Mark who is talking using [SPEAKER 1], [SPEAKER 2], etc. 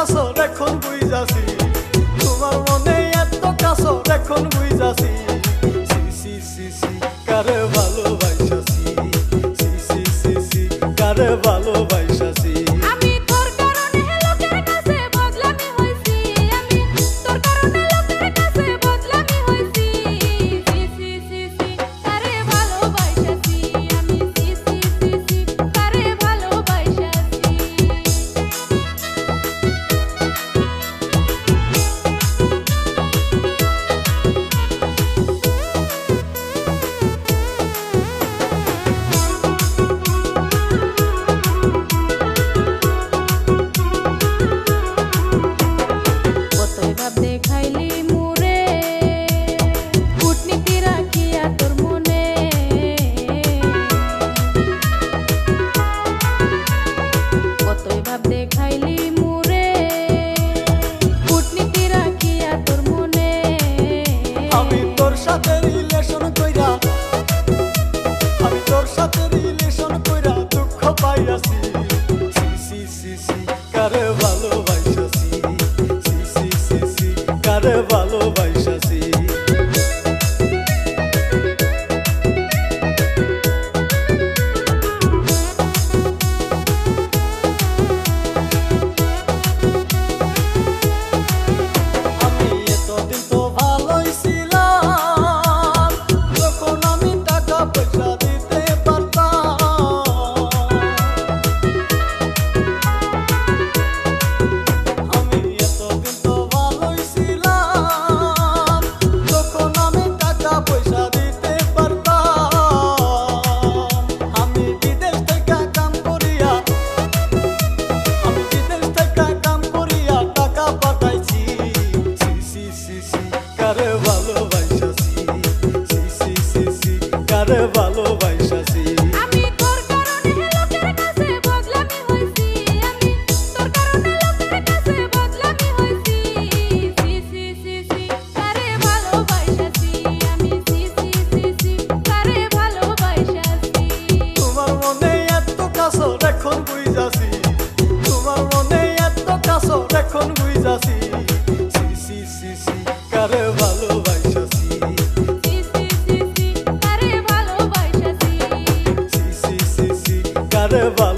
[SPEAKER 1] আসর এখন বুঝাছি তোমার মনে এত কাসর এখন বুঝাছি সি সি সি সি কারে ভালোবাসি সি সি সি কারে ভালোবাসা ভাব দেখাইলি মুরে। কূটনীতি রাখিয়া তোর মনে। কতই ভাব দেখাইলি মুরে। কূটনীতি রাখিয়া তোর মনে।
[SPEAKER 2] আমি তোর সাথে সি কারে কারে ভালোবাসাছি। আমি
[SPEAKER 1] তোর কারণে লোকের কাছে বদলামি হইছি আমি তোর কারণে লোকের কাছে বদলামি হইছি সি সি সি সি কারে ভালোবাসি আমি সি সি সি সি কারে ভালোবাসি
[SPEAKER 2] তোমার মনে এত কাছো এখন বুঝাছি। তোমার মনে এত কাছো এখন বুঝাছি। সি